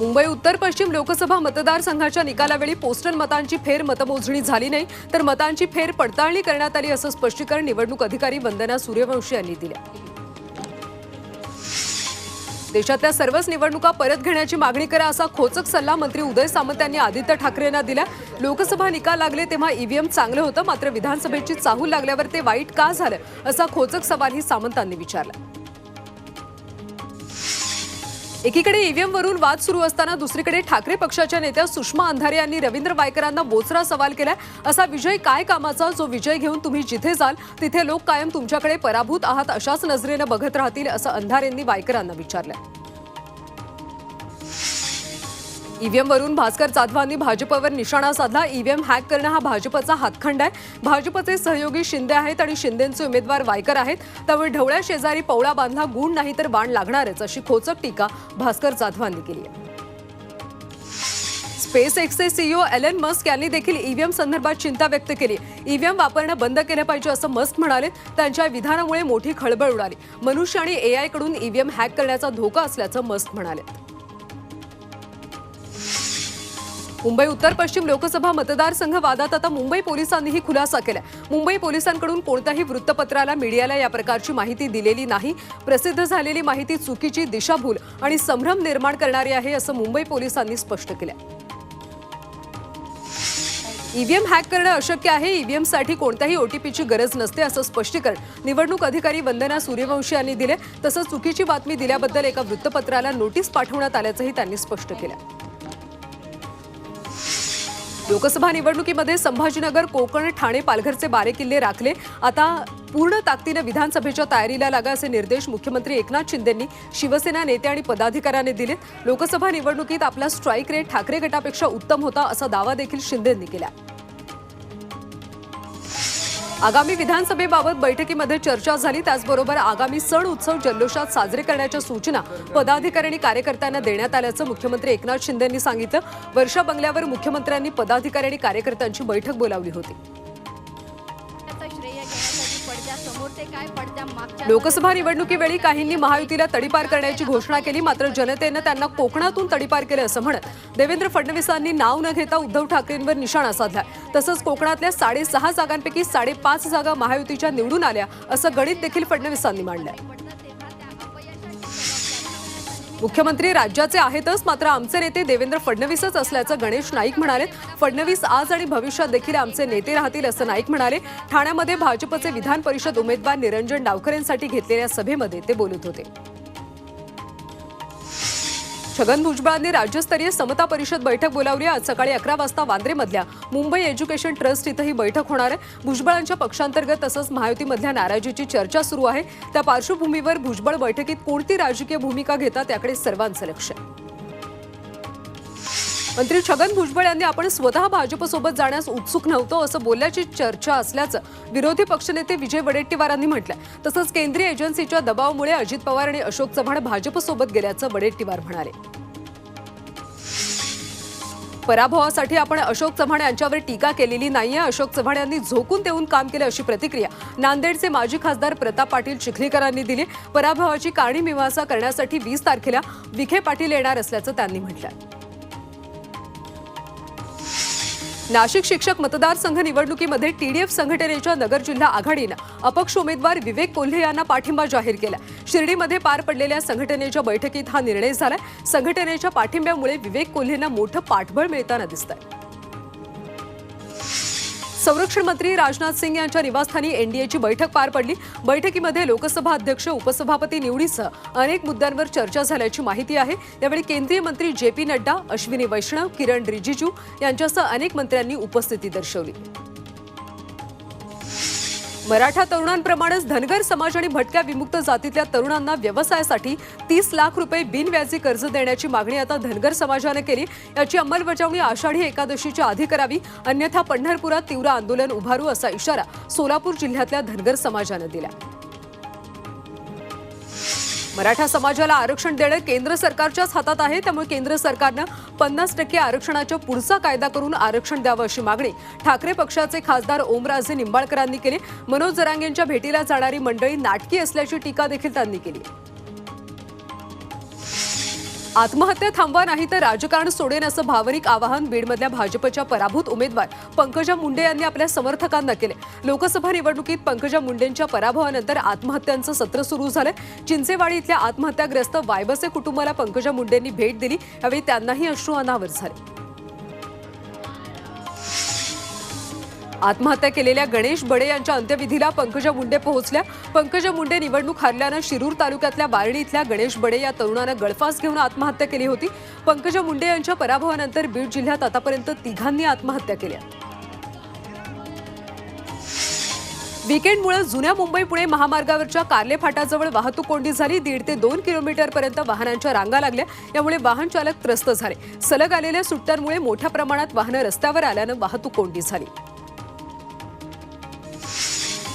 मुंबई उत्तर पश्चिम लोकसभा मतदारसंघाच्या निकालावेळी पोस्टल मतांची फेर मतमोजणी झाली नाही तर मतांची फेर पडताळणी करण्यात आली असं स्पष्टीकरण निवडणूक अधिकारी वंदना सूर्यवंशी यांनी दिलं. देशातल्या सर्वच निवडणुका परत घेण्याची मागणी करा असा खोचक सल्ला मंत्री उदय सामंत यांनी आदित्य ठाकरेंना दिला. लोकसभा निकाल लागले तेव्हा ईव्हीएम चांगलं होतं मात्र विधानसभेची चाहूल लागल्यावर ते वाईट का झालं असा खोचक सवालही सामंतांनी विचारला. एकीकडे ईव्हीएम वरून वाद सुरू असताना दुसरीकडे ठाकरे पक्षाच्या नेत्या सुषमा अंधारे यांनी रवींद्र वायकरांना बोचरा सवाल केलाय. असा विजय काय कामाचा? जो विजय घेऊन तुम्ही जिथे जाल तिथे लोक कायम तुमच्याकडे पराभूत आहात अशाच नजरेनं बघत राहतील असं अंधारेंनी वायकरांना विचारलं ईव्हीएम वरून भास्कर जाधवांनी भाजपवर निशाणा साधला. ईव्हीएम हॅक करणं हा भाजपचा हातखंड आहे. भाजपचे सहयोगी शिंदे आहेत आणि शिंदेचे उमेदवार वायकर आहेत. त्यामुळे ढवळ्या शेजारी पवळा बांधला गुण नाही तर बाण लागणारच अशी खोचक टीका भास्कर जाधवांनी केली आहे. स्पेस एक्सचे सीईओ एलन मस्क यांनी देखील ईव्हीएम संदर्भात चिंता व्यक्त केली. ईव्हीएम वापरणं बंद केलं पाहिजे असं मस्क म्हणाले. त्यांच्या विधानामुळे मोठी खळबळ उडाली. मनुष्य आणि एआयकडून ईव्हीएम हॅक करण्याचा धोका असल्याचं मस्क म्हणाले. मुंबई उत्तर पश्चिम लोकसभा मतदारसंघ वादात आता मुंबई पोलिसांनीही खुलासा केला मुंबई पोलिसांकडून कोणत्याही वृत्तपत्राला मीडियाला या प्रकारची माहिती दिलेली नाही. प्रसिद्ध झालेली माहिती चुकीची दिशाभूल आणि संभ्रम निर्माण करणारी आहे असं मुंबई पोलिसांनी स्पष्ट केलं ईव्हीएम हॅक करणं अशक्य आहे. ईव्हीएमसाठी कोणत्याही ओटीपीची गरज नसते असं स्पष्टीकरण निवडणूक अधिकारी वंदना सूर्यवंशी यांनी दिले तसंच चुकीची बातमी दिल्याबद्दल एका वृत्तपत्राला नोटीस पाठवण्यात आल्याचंही त्यांनी स्पष्ट केलं लोकसभा निवडणुकीमध्ये संभाजीनगर कोकण ठाणे पालघरचे बारे किल्ले राखले. आता पूर्ण ताकदीनं विधानसभेच्या तयारीला लागा असे निर्देश मुख्यमंत्री एकनाथ शिंदेंनी शिवसेना नेते आणि पदाधिकाऱ्यांनी दिले लोकसभा निवडणुकीत आपला स्ट्राईक रेट ठाकरे गटापेक्षा उत्तम होता असा दावा देखील शिंदेंनी केला. आगामी विधानसभेबाबत बैठकीमध्ये चर्चा झाली. त्याचबरोबर आगामी सण उत्सव जल्लोषात साजरे करण्याच्या सूचना पदाधिकारी आणि कार्यकर्त्यांना देण्यात आल्याचं मुख्यमंत्री एकनाथ शिंदेंनी सांगितलं. वर्षा बंगल्यावर मुख्यमंत्र्यांनी पदाधिकारी आणि कार्यकर्त्यांची बैठक बोलावली होती. लोकसभा निवडणुकीवेळी काहींनी महायुतीला तडीपार करण्याची घोषणा केली मात्र जनतेनं त्यांना कोकणातून तडीपार केलं असं म्हणत देवेंद्र फडणवीसांनी नाव न घेता उद्धव ठाकरेंवर निशाणा साधला. तसंच कोकणातल्या साडेसहा जागांपैकी साडेपाच जागा महायुतीच्या निवडून आल्या असं गणित देखील फडणवीसांनी मांडलं मुख्यमंत्री राज्याचे आहेतच मात्र आमचे नेते देवेंद्र फडणवीसच असल्याचं गणेश नाईक म्हणाले. फडणवीस आज आणि भविष्यात देखील आमचे नेते राहतील असं नाईक म्हणाले. ठाण्यामध्ये भाजपचे विधान परिषद उमेदवार निरंजन डावकरेंसाठी घेतलेल्या सभेमध्ये ते बोलत होते. छगन भुजबळांनी राज्यस्तरीय समता परिषद बैठक बोलावली आज सकाळी अकरा वाजता वांद्रेमधल्या मुंबई एज्युकेशन ट्रस्ट इथं ही बैठक होणार आहे. भुजबळांच्या पक्षांतर्गत तसंच महायुतीमधल्या नाराजीची चर्चा सुरू आहे. त्या पार्श्वभूमीवर भुजबळ बैठकीत कोणती राजकीय भूमिका घेतात याकडे सर्वांचं लक्ष आहे. मंत्री छगन भुजबळ यांनी आपण स्वतः भाजपसोबत जाण्यास उत्सुक नव्हतो असं बोलल्याची चर्चा असल्याचं विरोधी पक्षनेते विजय वडेट्टीवारांनी म्हटलंय. तसंच केंद्रीय एजन्सीच्या दबावामुळे अजित पवार आणि अशोक चव्हाण भाजपसोबत गेल्याचं वडेट्टीवार म्हणाले. पराभवासाठी आपण अशोक चव्हाण यांच्यावर टीका केलेली नाहीये. अशोक चव्हाण यांनी झोकून देऊन काम केलं अशी प्रतिक्रिया नांदेडचे माजी खासदार प्रताप पाटील चिखलीकरांनी दिली. पराभवाची कारणी मीमांसा करण्यासाठी वीस तारखेला विखे पाटील येणार असल्याचं त्यांनी म्हटलंय. नाशिक शिक्षक मतदारसंघ निवडणुकीमध्ये टीडीएफ संघटनेच्या नगर जिल्हा आघाडीनं अपक्ष उमेदवार विवेक कोल्हे यांना पाठिंबा जाहीर केला. शिर्डीमध्ये पार पडलेल्या संघटनेच्या बैठकीत हा निर्णय झाला संघटनेच्या पाठिंब्यामुळे विवेक कोल्हेंना मोठं पाठबळ मिळताना दिसतंय. संरक्षण मंत्री राजनाथ सिंग यांच्या निवासस्थानी एनडीएची बैठक पार पडली. बैठकीमध्ये लोकसभा अध्यक्ष उपसभापती निवडीसह अनेक मुद्द्यांवर चर्चा झाल्याची माहिती आहे. यावेळी केंद्रीय मंत्री जे पी नड्डा अश्विनी वैष्णव किरण रिजिजू यांच्यासह अनेक मंत्र्यांनी उपस्थिती दर्शवली. मराठा तरुणांप्रमाणेच धनगर समाज आणि भटक्या विमुक्त जातीतल्या तरुणांना व्यवसायासाठी तीस लाख रुपये बिनव्याजी कर्ज देण्याची मागणी आता धनगर समाजाने केली. याची अंमलबजावणी आषाढी एकादशीच्या आधी करावी. अन्यथा पंढरपुरात तीव्र आंदोलन उभारू असा इशारा सोलापूर जिल्ह्यातल्या धनगर समाजानं दिला. मराठा समाजाला आरक्षण देणं केंद्र सरकारच्याच हातात आहे त्यामुळे केंद्र सरकारनं पन्नास टक्के आरक्षणाच्या पुढचा कायदा करून आरक्षण द्यावं अशी मागणी ठाकरे पक्षाचे खासदार ओमराजे निंबाळकरांनी केली. मनोज जरांगेंच्या भेटीला जाणारी मंडळी नाटकी असल्याची टीका देखील त्यांनी केली. आत्महत्या थांबवा नाही तर राजकारण सोडेन असं भावनिक आवाहन बीडमधल्या भाजपच्या पराभूत उमेदवार पंकजा मुंडे यांनी आपल्या समर्थकांना केले. लोकसभा निवडणुकीत पंकजा मुंडेंच्या पराभवानंतर आत्महत्यांचं सत्र सुरू झालं. चिंचेवाडी इथल्या आत्महत्याग्रस्त वायबसे कुटुंबाला पंकजा मुंडेंनी भेट दिली. यावेळी त्यांनाही अश्रू अनावर झाले. आत्महत्या केलेल्या गणेश बडे यांच्या अंत्यविधीला पंकजा मुंडे पोहोचल्या. पंकजा मुंडे निवडणूक हारल्यानं शिरूर तालुक्यातल्या बारणी इथल्या गणेश बडे या तरुणानं गळफास घेऊन आत्महत्या केली होती. पंकजा मुंडे यांच्या पराभवानंतर बीड जिल्ह्यात आतापर्यंत तिघांनी आत्महत्या केल्या. विकेंडमुळे जुन्या मुंबई पुणे महामार्गावरच्या कार्ले फाटाजवळ वाहतूक कोंडी झाली. दीड ते दोन किलोमीटरपर्यंत वाहनांच्या रांगा लागल्या. यामुळे वाहन चालक त्रस्त झाले. सलग आलेल्या सुट्ट्यांमुळे मोठ्या प्रमाणात वाहनं रस्त्यावर आल्यानं वाहतूक कोंडी झाली.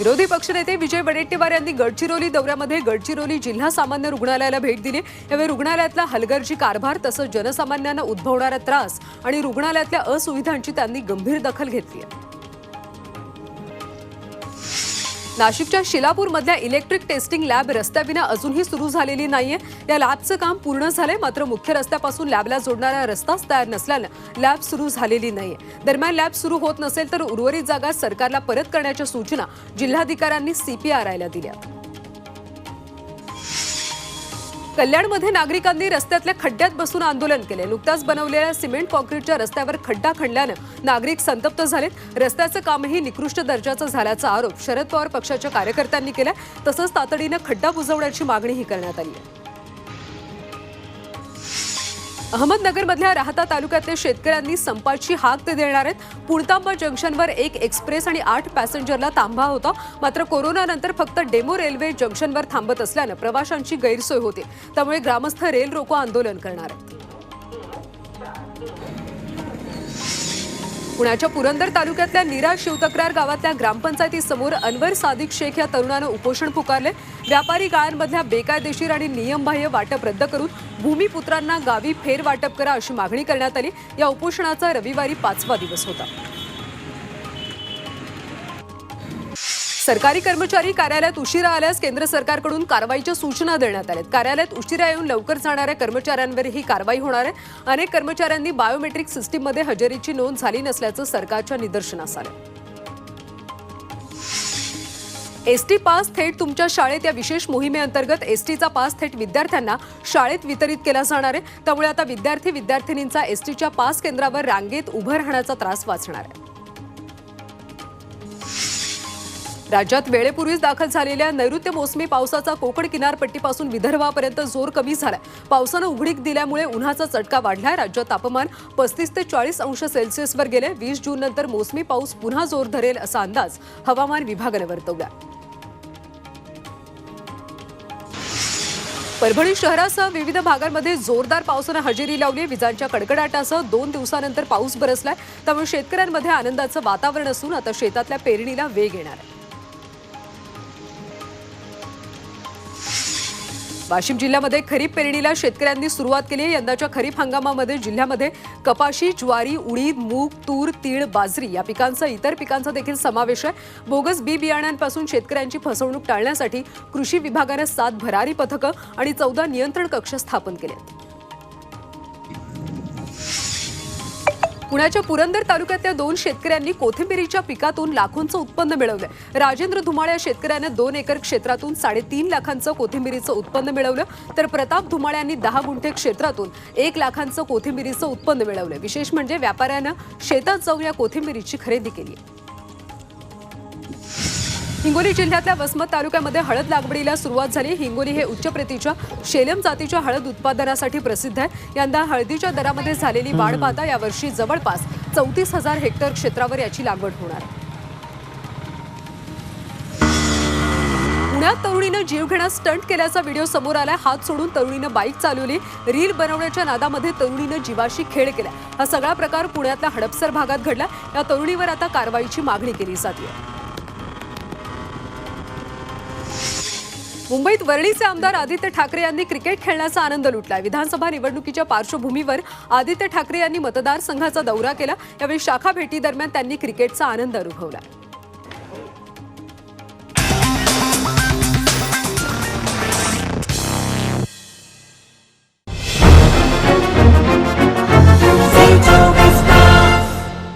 विरोधी पक्षनेते विजय वडेट्टीवार यांनी गडचिरोली दौऱ्यामध्ये गडचिरोली जिल्हा सामान्य रुग्णालयाला भेट दिली. यावेळी रुग्णालयातला हलगर्जी कारभार तसंच जनसामान्यांना उद्भवणारा त्रास आणि रुग्णालयातल्या असुविधांची त्यांनी गंभीर दखल घेतली आहे. नाशिकच्या शिलापूरमधल्या इलेक्ट्रिक टेस्टिंग लॅब रस्त्याविना अजूनही सुरू झालेली नाहीये. या लॅबचं काम पूर्ण झालंय मात्र मुख्य रस्त्यापासून लॅबला जोडणारा रस्ताच तयार नसल्यानं लॅब सुरू झालेली नाहीये. दरम्यान लॅब सुरू होत नसेल तर उर्वरित जागा सरकारला परत करण्याच्या सूचना जिल्हाधिकाऱ्यांनी सीपीआरआयला दिल्या कल्याणमध्ये नागरिकांनी रस्त्यातल्या खड्ड्यात बसून आंदोलन केले. नुकताच बनवलेल्या सिमेंट कॉन्क्रीटच्या रस्त्यावर खड्डा खणल्यानं नागरिक संतप्त झालेत. रस्त्याचं कामही निकृष्ट दर्जाचं झाल्याचा आरोप शरद पवार पक्षाच्या कार्यकर्त्यांनी केला तसंच तातडीनं खड्डा बुजवण्याची मागणीही करण्यात आली आहे. अहमदनगरमधल्या राहता तालुक्यातल्या शेतकऱ्यांनी संपाची हाक ते देणार आहेत. पुणतांबा जंक्शनवर एक एक्सप्रेस आणि आठ पॅसेंजरला थांबा होता. मात्र कोरोनानंतर फक्त डेमो रेल्वे जंक्शनवर थांबत असल्यानं प्रवाशांची गैरसोय होते. त्यामुळे ग्रामस्थ रेल रोको आंदोलन करणार आहेत. पुण्याच्या पुरंदर तालुक्यातल्या नीरा शिवतक्रार गावातल्या ग्रामपंचायतीसमोर अनवर सादिक शेख या तरुणानं उपोषण पुकारले. व्यापारी गाळ्यांमधल्या बेकायदेशीर आणि नियमबाह्य वाटप रद्द करून भूमिपुत्रांना गावी फेरवाटप करा अशी मागणी करण्यात आली. या उपोषणाचा रविवारी पाचवा दिवस होता. सरकारी कर्मचारी कार्यालयात उशिरा आल्यास केंद्र सरकारकडून कारवाईच्या सूचना देण्यात आल्यात. कार्यालयात उशिरा येऊन लवकर जाणाऱ्या कर्मचाऱ्यांवर ही कारवाई होणार आहे. अनेक कर्मचाऱ्यांनी बायोमेट्रिक सिस्टीममध्ये हजेरीची नोंद झाली नसल्याचं सरकारच्या निदर्शनास आलं एसटी पास थेट तुमच्या शाळेत या विशेष मोहिमेअंतर्गत एसटीचा पास थेट विद्यार्थ्यांना शाळेत वितरित केला जाणार आहे. त्यामुळे आता विद्यार्थी विद्यार्थिनींचा एसटीच्या पास केंद्रावर रांगेत उभं राहण्याचा त्रास वाचणार आहे. राज्यात वेळेपूर्वीच दाखल झालेल्या नैऋत्य मोसमी पावसाचा कोकण किनारपट्टीपासून विदर्भापर्यंत जोर कमी झाला पावसानं उघडीक दिल्यामुळे उन्हाचा चटका वाढलाय. राज्यात तापमान पस्तीस ते चाळीस अंश सेल्सिअसवर गेले वीस जून नंतर मोसमी पाऊस पुन्हा जोर धरेल असा अंदाज हवामान विभागानं वर्तवला परभणी शहरासह विविध भागांमध्ये जोरदार पावसानं हजेरी लावली. विजांच्या कडकडाटासह दोन दिवसानंतर पाऊस बरसलाय. त्यामुळे शेतकऱ्यांमध्ये आनंदाचं वातावरण असून आता शेतातल्या पेरणीला वेग येणार आहे. वाशिम जिल्ह्यामध्ये खरीप पेरणीला शेतकऱ्यांनी सुरुवात केली आहे. यंदाच्या खरीप हंगामामध्ये जिल्ह्यामध्ये कपाशी ज्वारी उडीद मूग तूर तीळ बाजरी या पिकांचा इतर पिकांचा देखील समावेश आहे. बोगस बी बियाण्यांपासून शेतकऱ्यांची फसवणूक टाळण्यासाठी कृषी विभागानं सात भरारी पथकं आणि चौदा नियंत्रण कक्ष स्थापन केले पुण्याच्या पुरंदर तालुक्यातल्या दोन शेतकऱ्यांनी कोथिंबिरीच्या पिकातून लाखोंचं उत्पन्न मिळवलं. राजेंद्र धुमाळे या शेतकऱ्यानं दोन एकर क्षेत्रातून साडेतीन लाखांचं कोथिंबिरीचं उत्पन्न मिळवलं. तर प्रताप धुमाळे यांनी दहा गुंठे क्षेत्रातून एक लाखांचं कोथिंबिरीचं उत्पन्न मिळवलं. विशेष म्हणजे व्यापाऱ्यानं शेतात जाऊन या कोथिंबिरीची खरेदी केली हिंगोली जिल्ह्यातल्या वसमत तालुक्यामध्ये हळद लागवडीला सुरुवात झाली. हिंगोली हे उच्च प्रतीच्या शेलम जातीच्या हळद उत्पादनासाठी प्रसिद्ध आहे. यंदा हळदीच्या दरामध्ये झालेली वाढ पाहता यावर्षी जवळपास चौतीस हजार हेक्टर क्षेत्रावर याची लागवड होणार. पुण्यात तरुणीनं जीवघेणा स्टंट केल्याचा व्हिडिओ समोर आलाय. हात सोडून तरुणीनं बाईक चालवली. रील बनवण्याच्या नादामध्ये तरुणीनं जीवाशी खेळ केला. हा सगळा प्रकार पुण्यातल्या हडपसर भागात घडला. या तरुणीवर आता कारवाईची मागणी केली जाते मुंबईत वर्णीचे आमदार आदित्य ठाकरे यांनी क्रिकेट खेळण्याचा आनंद लुटलाय. विधानसभा निवडणुकीच्या पार्श्वभूमीवर आदित्य ठाकरे यांनी मतदारसंघाचा दौरा केला. यावेळी शाखा भेटी दरम्यान त्यांनी क्रिकेटचा आनंद अनुभवला.